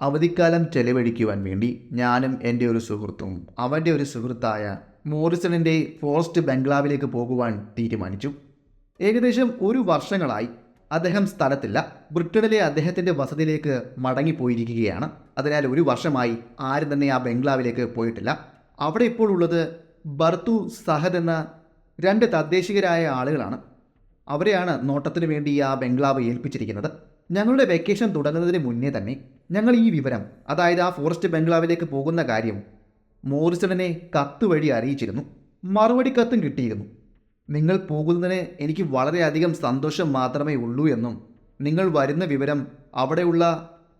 അവധിക്കാലം ചെലവഴിക്കുവാൻ വേണ്ടി ഞാനും എന്റെ ഒരു സുഹൃത്തും അവന്റെ ഒരു സുഹൃത്തായ മോറിസണിന്റെ ഫോറസ്റ്റ് ബംഗ്ലാവിലേക്ക് പോകുവാൻ തീരുമാനിച്ചു. ഏകദേശം ഒരു വർഷങ്ങളായി അദ്ദേഹം സ്ഥലത്തില്ല. ബ്രിട്ടനിലെ അദ്ദേഹത്തിന്റെ വസതിയിലേക്ക് മടങ്ങിപ്പോയിരിക്കുകയാണ്. അതിനാൽ ഒരു വർഷമായി ആരും തന്നെ ആ ബംഗ്ലാവിലേക്ക് പോയിട്ടില്ല. അവിടെ ഇപ്പോൾ ഉള്ളത് ബർത്തു സഹദ് എന്ന രണ്ട് തദ്ദേശികരായ ആളുകളാണ്. അവരെയാണ് നോട്ടത്തിന് വേണ്ടി ആ ബംഗ്ലാവ് ഏൽപ്പിച്ചിരിക്കുന്നത്. ഞങ്ങളുടെ വെക്കേഷൻ തുടങ്ങുന്നതിന് മുന്നേ തന്നെ ഞങ്ങൾ ഈ വിവരം അതായത് ആ ഫോറസ്റ്റ് ബംഗ്ലാവിലേക്ക് പോകുന്ന കാര്യം മോറിസണനെ കത്ത് വഴി അറിയിച്ചിരുന്നു. മറുപടി കത്തും കിട്ടിയിരുന്നു. നിങ്ങൾ പോകുന്നതിന് എനിക്ക് വളരെയധികം സന്തോഷം മാത്രമേ ഉള്ളൂ എന്നും നിങ്ങൾ വരുന്ന വിവരം അവിടെയുള്ള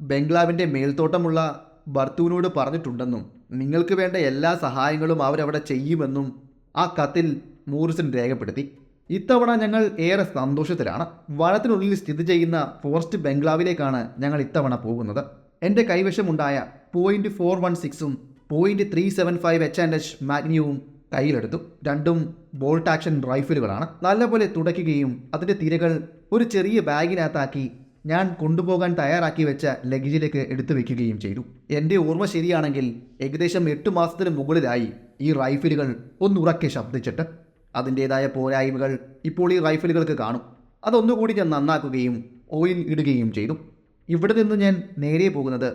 ബംഗ്ലാവിന്റെ മേൽത്തോട്ടമുള്ള ബർത്തുവിനോട് പറഞ്ഞിട്ടുണ്ടെന്നും നിങ്ങൾക്ക് വേണ്ട എല്ലാ സഹായങ്ങളും അവരവിടെ ചെയ്യുമെന്നും ആ കത്തിൽ മൂറിസൺ രേഖപ്പെടുത്തി. ഇത്തവണ ഞങ്ങൾ ഏറെ സന്തോഷത്തിലാണ്. വനത്തിനുള്ളിൽ സ്ഥിതി ചെയ്യുന്ന ഫോറസ്റ്റ് ബംഗ്ലാവിലേക്കാണ് ഞങ്ങൾ ഇത്തവണ പോകുന്നത്. എന്റെ കൈവശമുണ്ടായ പോയിന്റ് ഫോർ വൺ സിക്സും point three seven five H and H മാഗ്നിയവും കയ്യിലെടുത്തു. രണ്ടും ബോൾട്ട് ആക്ഷൻ റൈഫിലുകളാണ് നല്ലപോലെ തുടയ്ക്കുകയും അതിന്റെ തിരകൾ ഒരു ചെറിയ ബാഗിനകത്താക്കി ഞാൻ കൊണ്ടുപോകാൻ തയ്യാറാക്കി വെച്ച ലഗേജിലേക്ക് എടുത്തു വെക്കുകയും ചെയ്തു. എന്റെ ഓർമ്മ ശരിയാണെങ്കിൽ ഏകദേശം എട്ട് മാസത്തിന് മുകളിലായി ഈ റൈഫിലുകൾ ഒന്നുറക്കെ ശബ്ദിച്ചിട്ട് അതിന്റേതായ പോരായ്മകൾ ഇപ്പോൾ ഈ റൈഫിലുകൾക്ക് കാണും. അതൊന്നുകൂടി ഞാൻ നന്നാക്കുകയും ഓയിൽ ഇടുകയും ചെയ്തു. ഇവിടെ നിന്ന് ഞാൻ നേരെ പോകുന്നത്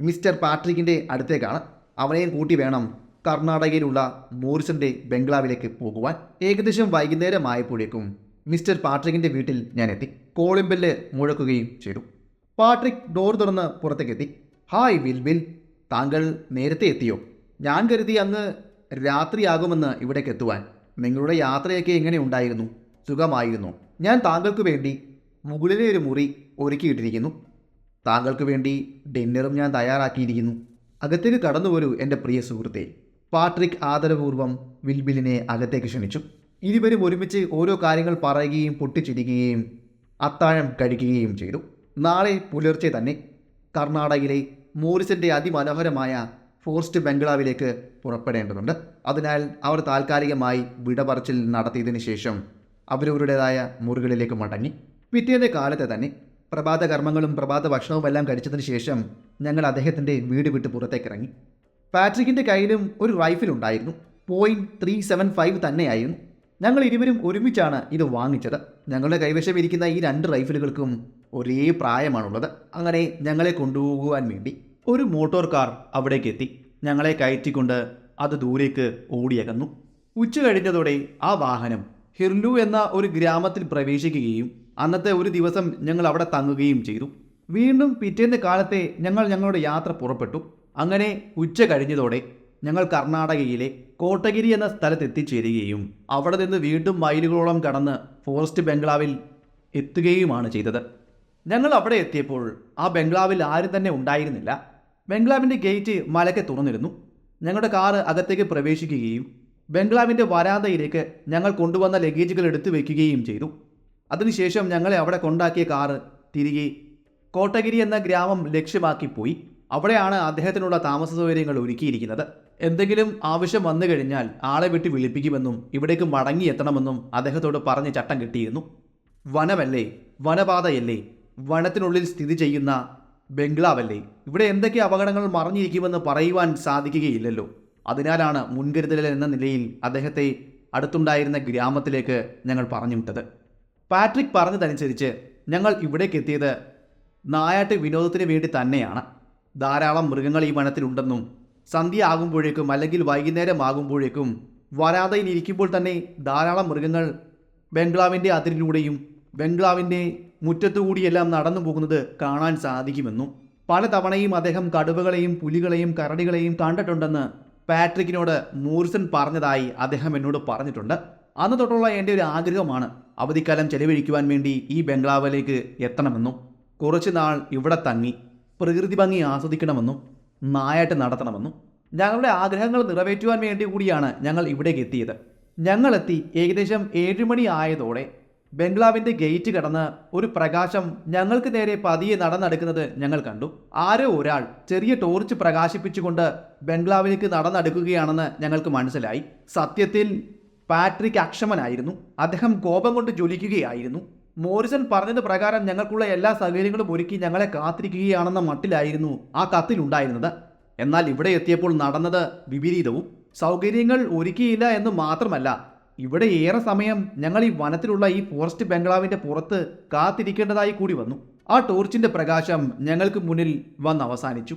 മിസ്റ്റർ പാട്രിക്കിന്റെ അടുത്തേക്കാണ്. അവനെയും കൂട്ടി വേണം കർണാടകയിലുള്ള മോറിസന്റെ ബംഗ്ലാവിലേക്ക് പോകുവാൻ. ഏകദേശം വൈകുന്നേരമായപ്പോഴേക്കും മിസ്റ്റർ പാട്രിക്കിന്റെ വീട്ടിൽ ഞാൻ എത്തി. കോളിംബെല്ല് മുഴക്കുകയും ചെയ്തു. പാട്രിക് ഡോർ തുറന്ന് പുറത്തേക്കെത്തി. Hi will will. താങ്കൾ നേരത്തെ എത്തിയോ? ഞാൻ കരുതി അന്ന് രാത്രിയാകുമെന്ന് ഇവിടേക്ക് എത്തുവാൻ. നിങ്ങളുടെ യാത്രയൊക്കെ എങ്ങനെ ഉണ്ടായിരുന്നു? സുഖമായിരുന്നു? ഞാൻ താങ്കൾക്ക് വേണ്ടി മുകളിലെ ഒരു മുറി ഒരുക്കിയിട്ടിരിക്കുന്നു. താങ്കൾക്ക് വേണ്ടി ഡിന്നറും ഞാൻ തയ്യാറാക്കിയിരിക്കുന്നു. അകത്തേക്ക് കടന്നു വരൂ എന്റെ പ്രിയ സുഹൃത്തെ. പാട്രിക് ആദരപൂർവം വിൽബിലിനെ അകത്തേക്ക് ക്ഷണിച്ചു. ഇരുവരും ഒരുമിച്ച് ഓരോ കാര്യങ്ങൾ പറയുകയും പൊട്ടിച്ചിരിക്കുകയും അത്താഴം കഴിക്കുകയും ചെയ്തു. നാളെ പുലർച്ചെ തന്നെ കർണാടകയിലെ മോറിസിന്റെ അതിമനോഹരമായ ഫോറസ്റ്റ് ബംഗ്ലാവിലേക്ക് പുറപ്പെടേണ്ടതുണ്ട്. അതിനാൽ അവർ താൽക്കാലികമായി വിടപറച്ചിൽ നടത്തിയതിനു ശേഷം അവരവരുടേതായ മുറികളിലേക്ക് മടങ്ങി. പിറ്റേന്ന് കാലത്തെ തന്നെ പ്രഭാത കർമ്മങ്ങളും പ്രഭാത ഭക്ഷണവും എല്ലാം കഴിച്ചതിന് ശേഷം ഞങ്ങൾ അദ്ദേഹത്തിന്റെ വീട് വിട്ട് പുറത്തേക്ക് ഇറങ്ങി. പാട്രിക്കിന്റെ കയ്യിലും ഒരു റൈഫിൽ ഉണ്ടായിരുന്നു. പോയിന്റ് ത്രീ സെവൻ ഫൈവ് തന്നെയായിരുന്നു. ഞങ്ങൾ ഇരുവരും ഒരുമിച്ചാണ് ഇത് വാങ്ങിച്ചത്. ഞങ്ങളുടെ കൈവശം ഇരിക്കുന്ന ഈ രണ്ട് റൈഫിലുകൾക്കും ഒരേ പ്രായമാണുള്ളത്. അങ്ങനെ ഞങ്ങളെ കൊണ്ടുപോകുവാൻ വേണ്ടി ഒരു മോട്ടോർ കാർ അവിടേക്ക് എത്തി ഞങ്ങളെ കയറ്റിക്കൊണ്ട് അത് ദൂരേക്ക് ഓടിയകന്നു. ഉച്ച കഴിഞ്ഞതോടെ ആ വാഹനം ഹിർലു എന്ന ഒരു ഗ്രാമത്തിൽ പ്രവേശിക്കുകയും അന്നത്തെ ഒരു ദിവസം ഞങ്ങൾ അവിടെ തങ്ങുകയും ചെയ്തു. വീണ്ടും പിറ്റേന്ന് കാലത്തെ ഞങ്ങൾ ഞങ്ങളുടെ യാത്ര പുറപ്പെട്ടു. അങ്ങനെ ഉച്ച കഴിഞ്ഞതോടെ ഞങ്ങൾ കർണാടകയിലെ കോട്ടഗിരി എന്ന സ്ഥലത്ത് എത്തിച്ചേരുകയും അവിടെ നിന്ന് വീണ്ടും മൈലുകളോളം കടന്ന് ഫോറസ്റ്റ് ബംഗ്ലാവിൽ എത്തുകയുമാണ് ചെയ്തത്. ഞങ്ങൾ അവിടെ എത്തിയപ്പോൾ ആ ബംഗ്ലാവിൽ ആരും തന്നെ ഉണ്ടായിരുന്നില്ല. ബംഗ്ലാവിന്റെ ഗേറ്റ് മലക്കെ തുറന്നിരുന്നു. ഞങ്ങളുടെ കാറ് അകത്തേക്ക് പ്രവേശിക്കുകയും ബംഗ്ലാവിന്റെ വരാന്തയിലേക്ക് ഞങ്ങൾ കൊണ്ടുവന്ന ലഗേജുകൾ എടുത്തു വയ്ക്കുകയും ചെയ്തു. അതിനുശേഷം ഞങ്ങളെ അവിടെ കൊണ്ടാക്കിയ കാറ് തിരികെ കോട്ടഗിരി എന്ന ഗ്രാമം ലക്ഷ്യമാക്കി പോയി. അവിടെയാണ് അദ്ദേഹത്തിനുള്ള താമസ സൗകര്യങ്ങൾ ഒരുക്കിയിരിക്കുന്നത്. എന്തെങ്കിലും ആവശ്യം വന്നു കഴിഞ്ഞാൽ ആളെ വിട്ട് വിളിപ്പിക്കുമെന്നും ഇവിടേക്ക് മടങ്ങിയെത്തണമെന്നും അദ്ദേഹത്തോട് പറഞ്ഞ് ചട്ടം കിട്ടിയിരുന്നു. വനമല്ലേ? വനപാതയല്ലേ? വനത്തിനുള്ളിൽ സ്ഥിതി ചെയ്യുന്ന ബംഗ്ലാവല്ലേ? ഇവിടെ എന്തൊക്കെ അപകടങ്ങൾ മറഞ്ഞിരിക്കുമെന്ന് പറയുവാൻ സാധിക്കുകയില്ലല്ലോ. അതിനാലാണ് മുൻകരുതൽ എന്ന നിലയിൽ അദ്ദേഹത്തെ അടുത്തുണ്ടായിരുന്ന ഗ്രാമത്തിലേക്ക് ഞങ്ങൾ പറഞ്ഞു വിട്ടത് പാട്രിക് പറഞ്ഞതനുസരിച്ച് ഞങ്ങൾ ഇവിടേക്ക് എത്തിയത് നായാട്ട് വിനോദത്തിന് വേണ്ടി തന്നെയാണ്. ധാരാളം മൃഗങ്ങൾ ഈ വനത്തിലുണ്ടെന്നും സന്ധ്യ ആകുമ്പോഴേക്കും അല്ലെങ്കിൽ വൈകുന്നേരം ആകുമ്പോഴേക്കും വരാതയിൽ ഇരിക്കുമ്പോൾ തന്നെ ധാരാളം മൃഗങ്ങൾ ബംഗ്ലാവിന്റെ അതിരിലൂടെയും ബംഗ്ലാവിന്റെ മുറ്റത്തുകൂടിയെല്ലാം നടന്നു പോകുന്നത് കാണാൻ സാധിക്കുമെന്നും പലതവണയും അദ്ദേഹം കടുവകളെയും പുലികളെയും കരടികളെയും കണ്ടിട്ടുണ്ടെന്ന് പാട്രിക്കിനോട് മൂർസൺ പറഞ്ഞതായി അദ്ദേഹം എന്നോട് പറഞ്ഞിട്ടുണ്ട്. അന്ന് തൊട്ടുള്ള എന്റെ ഒരു ആഗ്രഹമാണ് അവധിക്കാലം ചെലവഴിക്കുവാൻ വേണ്ടി ഈ ബംഗ്ലാവിലേക്ക് എത്തണമെന്നും കുറച്ച് നാൾ ഇവിടെ തങ്ങി പ്രകൃതി ഭംഗി ആസ്വദിക്കണമെന്നും നായാട്ട് നടത്തണമെന്നും. ഞങ്ങളുടെ ആഗ്രഹങ്ങൾ നിറവേറ്റുവാൻ വേണ്ടി കൂടിയാണ് ഞങ്ങൾ ഇവിടേക്ക് എത്തിയത്. ഞങ്ങളെത്തി ഏകദേശം ഏഴുമണി ആയതോടെ ബംഗ്ലാവിന്റെ ഗേറ്റ് കടന്ന് ഒരു പ്രകാശം ഞങ്ങൾക്ക് നേരെ പതിയെ നടന്നെടുക്കുന്നത് ഞങ്ങൾ കണ്ടു. ആരോ ഒരാൾ ചെറിയ ടോർച്ച് പ്രകാശിപ്പിച്ചുകൊണ്ട് ബംഗ്ലാവിലേക്ക് നടന്നെടുക്കുകയാണെന്ന് ഞങ്ങൾക്ക് മനസ്സിലായി. സത്യത്തിൽ പാട്രിക് അക്ഷമനായിരുന്നു. അദ്ദേഹം കോപം കൊണ്ട് ജ്വലിക്കുകയായിരുന്നു. മോറിസൺ പറഞ്ഞത് പ്രകാരം ഞങ്ങൾക്കുള്ള എല്ലാ സൗകര്യങ്ങളും ഒരുക്കി ഞങ്ങളെ കാത്തിരിക്കുകയാണെന്ന മട്ടിലായിരുന്നു ആ കത്തിലുണ്ടായിരുന്നത് എന്നാൽ ഇവിടെ എത്തിയപ്പോൾ നടന്നത് വിപരീതവും. സൗകര്യങ്ങൾ ഒരുക്കിയില്ല എന്ന് മാത്രമല്ല ഇവിടെ ഏറെ സമയം ഞങ്ങൾ ഈ വനത്തിലുള്ള ഈ ഫോറസ്റ്റ് ബംഗ്ലാവിന്റെ പുറത്ത് കാത്തിരിക്കേണ്ടതായി കൂടി വന്നു. ആ ടോർച്ചിന്റെ പ്രകാശം ഞങ്ങൾക്ക് മുന്നിൽ വന്ന് അവസാനിച്ചു.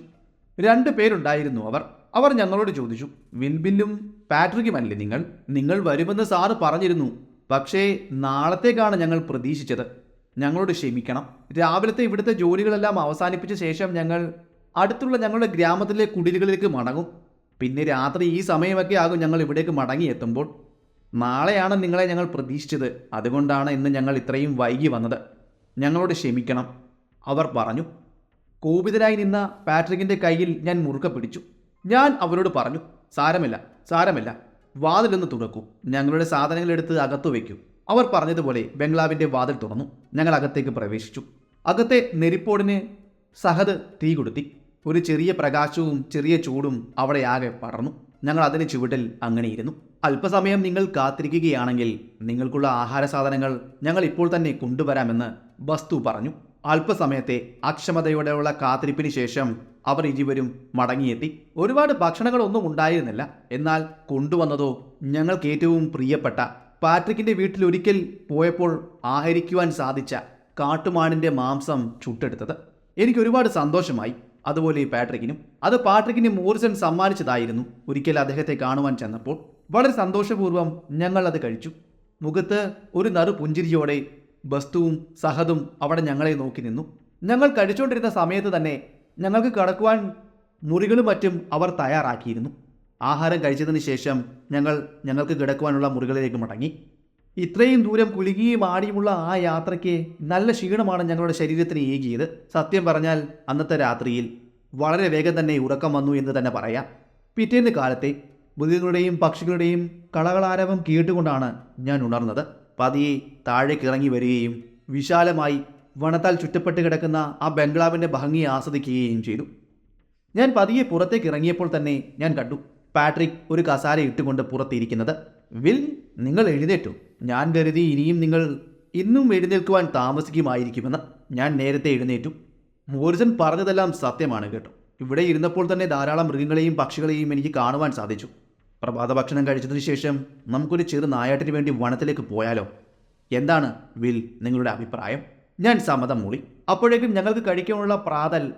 രണ്ടു പേരുണ്ടായിരുന്നു അവർ. അവർ ഞങ്ങളോട് ചോദിച്ചു വിൻബില്ലും പാട്രിക്കുമല്ലേ നിങ്ങൾ? നിങ്ങൾ വരുമെന്ന് സാറ് പറഞ്ഞിരുന്നു. പക്ഷേ നാളത്തേക്കാണ് ഞങ്ങൾ പ്രതീക്ഷിച്ചത്. ഞങ്ങളോട് ക്ഷമിക്കണം. രാവിലത്തെ ഇവിടുത്തെ ജോലികളെല്ലാം അവസാനിപ്പിച്ച ശേഷം ഞങ്ങൾ അടുത്തുള്ള ഞങ്ങളുടെ ഗ്രാമത്തിലെ കുടിലുകളിലേക്ക് മടങ്ങും. പിന്നെ രാത്രി ഈ സമയമൊക്കെ ആകും ഞങ്ങൾ ഇവിടേക്ക് മടങ്ങിയെത്തുമ്പോൾ. നാളെയാണ് നിങ്ങളെ ഞങ്ങൾ പ്രതീക്ഷിച്ചത്. അതുകൊണ്ടാണ് ഇന്ന് ഞങ്ങൾ ഇത്രയും വൈകി വന്നത്. ഞങ്ങളോട് ക്ഷമിക്കണം. അവർ പറഞ്ഞു കോപിതരായി നിന്ന പാട്രിക്കിന്റെ കയ്യിൽ ഞാൻ മുറുക്ക പിടിച്ചു. ഞാൻ അവരോട് പറഞ്ഞു സാരമില്ല സാരമില്ല. വാതിലൊന്ന് തുറക്കൂ. ഞങ്ങളുടെ സാധനങ്ങൾ എടുത്ത് അകത്തു വയ്ക്കൂ. അവർ പറഞ്ഞതുപോലെ ബംഗ്ലാവിന്റെ വാതിൽ തുറന്നു. ഞങ്ങൾ അകത്തേക്ക് പ്രവേശിച്ചു. അകത്തെ നെരിപ്പോടിന് സഹദ് തീ കൊടുത്തി. ഒരു ചെറിയ പ്രകാശവും ചെറിയ ചൂടും അവിടെ ആകെ പടർന്നു. ഞങ്ങൾ അതിന് ചുവട്ടിൽ അങ്ങനെയിരുന്നു. അല്പസമയം നിങ്ങൾ കാത്തിരിക്കുകയാണെങ്കിൽ നിങ്ങൾക്കുള്ള ആഹാര സാധനങ്ങൾ ഞങ്ങൾ ഇപ്പോൾ തന്നെ കൊണ്ടുവരാമെന്ന് വസ്തു പറഞ്ഞു. അല്പസമയത്തെ അക്ഷമതയോടെയുള്ള കാത്തിരിപ്പിന് ശേഷം അവർ ഇരുവരും മടങ്ങിയെത്തി. ഒരുപാട് ഭക്ഷണങ്ങളൊന്നും ഉണ്ടായിരുന്നില്ല. എന്നാൽ കൊണ്ടുവന്നതോ ഞങ്ങൾക്ക് ഏറ്റവും പ്രിയപ്പെട്ട പാട്രിക്കിന്റെ വീട്ടിൽ ഒരിക്കൽ പോയപ്പോൾ ആഹരിക്കുവാൻ സാധിച്ച കാട്ടുമാണിന്റെ മാംസം ചുട്ടെടുത്തത്. എനിക്ക് ഒരുപാട് സന്തോഷമായി. അതുപോലെ പാട്രിക്കിനും. അത് പാട്രിക്കിന് മോറിസൺ സമ്മാനിച്ചതായിരുന്നു. ഒരിക്കൽ അദ്ദേഹത്തെ കാണുവാൻ ചെന്നപ്പോൾ വളരെ സന്തോഷപൂർവം ഞങ്ങൾ അത് കഴിച്ചു. മുഖത്ത് ഒരു നറു പുഞ്ചിരിയോടെ ബസ്തുവും സഹദും അവിടെ ഞങ്ങളെ നോക്കി നിന്നു. ഞങ്ങൾ കഴിച്ചുകൊണ്ടിരുന്ന സമയത്ത് തന്നെ ഞങ്ങൾക്ക് കടക്കുവാൻ മുറികളും മറ്റും അവർ തയ്യാറാക്കിയിരുന്നു. ആഹാരം കഴിച്ചതിന് ശേഷം ഞങ്ങൾ ഞങ്ങൾക്ക് കിടക്കുവാനുള്ള മുറികളിലേക്ക് മടങ്ങി. ഇത്രയും ദൂരം കുലുകിയും ആടിയുമുള്ള ആ യാത്രയ്ക്ക് നല്ല ക്ഷീണമാണ് ഞങ്ങളുടെ ശരീരത്തിന് ഏകിയത്. സത്യം പറഞ്ഞാൽ അന്നത്തെ രാത്രിയിൽ വളരെ വേഗം തന്നെ ഉറക്കം വന്നു എന്ന് തന്നെ പറയാം. പിറ്റേന്ന് കാലത്തെ മൃഗങ്ങളുടെയും പക്ഷികളുടെയും കളകളാരവം കേട്ടുകൊണ്ടാണ് ഞാൻ ഉണർന്നത്. പതിയെ താഴേക്ക് ഇറങ്ങി വരികയും വിശാലമായി വനത്താൽ ചുറ്റപ്പെട്ട് കിടക്കുന്ന ആ ബംഗ്ലാവിന്റെ ഭംഗി ആസ്വദിക്കുകയും ചെയ്തു. ഞാൻ പതിയെ പുറത്തേക്ക് ഇറങ്ങിയപ്പോൾ തന്നെ ഞാൻ കണ്ടു പാട്രിക് ഒരു കസാര ഇട്ടുകൊണ്ട് പുറത്തിരിക്കുന്നത്. വിൽ നിങ്ങൾ എഴുന്നേറ്റു. ഞാൻ കരുതി ഇനിയും നിങ്ങൾ ഇന്നും എഴുന്നേൽക്കുവാൻ താമസിക്കുമായിരിക്കുമെന്ന് ഞാൻ നേരത്തെ എഴുന്നേറ്റു. മോറിസൺ പറഞ്ഞതെല്ലാം സത്യമാണ് കേട്ടോ. ഇവിടെ ഇരുന്നപ്പോൾ തന്നെ ധാരാളം മൃഗങ്ങളെയും പക്ഷികളെയും എനിക്ക് കാണുവാൻ സാധിച്ചു. പ്രഭാത ഭക്ഷണം കഴിച്ചതിന് ശേഷം നമുക്കൊരു ചെറു നായാട്ടിന് വേണ്ടി വനത്തിലേക്ക് പോയാലോ? എന്താണ് വിൽ നിങ്ങളുടെ അഭിപ്രായം? ഞാൻ സമ്മതം മൂളി. അപ്പോഴേക്കും ഞങ്ങൾക്ക് കഴിക്കാനുള്ള പ്രാതൽ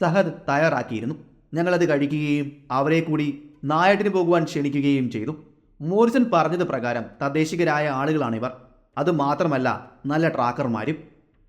സഹദ് തയ്യാറാക്കിയിരുന്നു. ഞങ്ങളത് കഴിക്കുകയും അവരെ കൂടി നായാട്ടിന് പോകുവാൻ ക്ഷണിക്കുകയും ചെയ്തു. മോറിസൺ പറഞ്ഞത് പ്രകാരം തദ്ദേശികരായ ആളുകളാണിവർ. അത് മാത്രമല്ല നല്ല ട്രാക്കർമാരും.